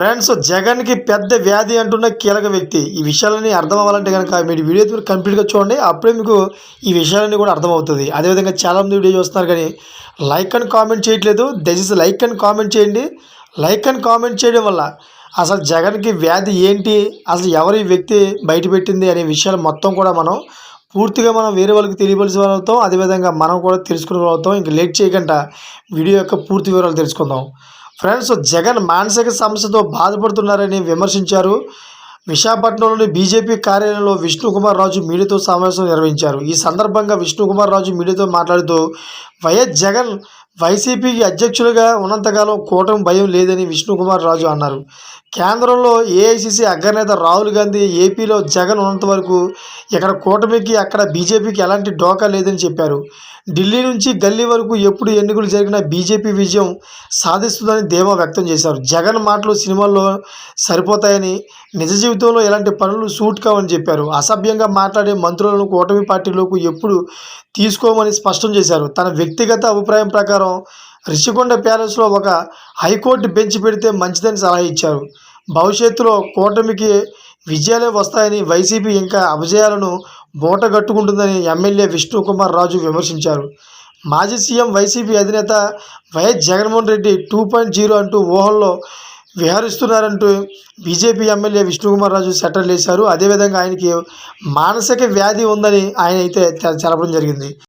Friends జగన్కి పెద్ద వ్యాధి అంటున్న కీలక వ్యక్తి. ఈ విషయాలని అర్థం అవ్వాలంటే కనుక మీరు వీడియో మీరు కంప్లీట్గా చూడండి. అప్పుడే మీకు ఈ విషయాలన్నీ కూడా అర్థమవుతుంది. అదేవిధంగా చాలామంది వీడియో చూస్తున్నారు కానీ లైక్ అండ్ కామెంట్ చేయట్లేదు. దయచేసి లైక్ అండ్ కామెంట్ చేయండి. లైక్ అండ్ కామెంట్ చేయడం వల్ల అసలు జగన్కి వ్యాధి ఏంటి? అసలు ఎవరు ఈ వ్యక్తి బయటపెట్టింది అనే విషయాలు మొత్తం కూడా మనం పూర్తిగా మనం వేరే వాళ్ళకి తెలియవలసిన వాళ్ళతో అదేవిధంగా మనం కూడా తెలుసుకునే వాళ్ళతో ఇంక లేట్ చేయకుండా వీడియో యొక్క పూర్తి వివరాలు తెలుసుకుందాం. ఫ్రెండ్స్ జగన్ మానసిక సమస్యతో బాధపడుతున్నారని విమర్శించారు. విశాఖపట్నంలోని బీజేపీ కార్యాలయంలో విష్ణుకుమార్ రాజు మీడియాతో సమావేశం నిర్వహించారు. ఈ సందర్భంగా విష్ణుకుమార్ రాజు మీడియాతో మాట్లాడుతూ వైఎస్ జగన్ వైసీపీకి అధ్యక్షులుగా ఉన్నంతకాలం కూటమి భయం లేదని విష్ణుకుమార్ రాజు అన్నారు. కేంద్రంలో ఏఐసిసి అగ్రనేత రాహుల్ గాంధీ ఏపీలో జగన్ ఉన్నంత వరకు ఇక్కడ కూటమికి అక్కడ బీజేపీకి ఎలాంటి డోకా లేదని చెప్పారు. ఢిల్లీ నుంచి గల్లీ వరకు ఎప్పుడు ఎన్నికలు జరిగినా బీజేపీ విజయం సాధిస్తుందని ధీమా వ్యక్తం చేశారు. జగన్ మాటలు సినిమాల్లో సరిపోతాయని నిజ జీవితంలో ఇలాంటి పనులు సూట్ కావని చెప్పారు. అసభ్యంగా మాట్లాడే మంత్రులను కూటమి పార్టీలోకి ఎప్పుడు తీసుకోమని స్పష్టం చేశారు. తన వ్యక్తిగత అభిప్రాయం ప్రకారం రిషికొండ ప్యాలెస్లో ఒక హైకోర్టు బెంచ్ పెడితే మంచిదని సలహా ఇచ్చారు. భవిష్యత్తులో కూటమికి విజయాలే వస్తాయని వైసీపీ ఇంకా అపజయాలను మూటగట్టుకుంటుందని ఎమ్మెల్యే విష్ణుకుమార్ రాజు విమర్శించారు. మాజీ సీఎం వైసీపీ అధినేత YS Jaganmohan Reddy two point zero అంటూ ఊహల్లో విహరిస్తున్నారంటూ BJP MLA Vishnukumar Raju satire వేశారు. అదేవిధంగా ఆయనకి మానసిక వ్యాధి ఉందని ఆయన అయితే తెలపడం జరిగింది.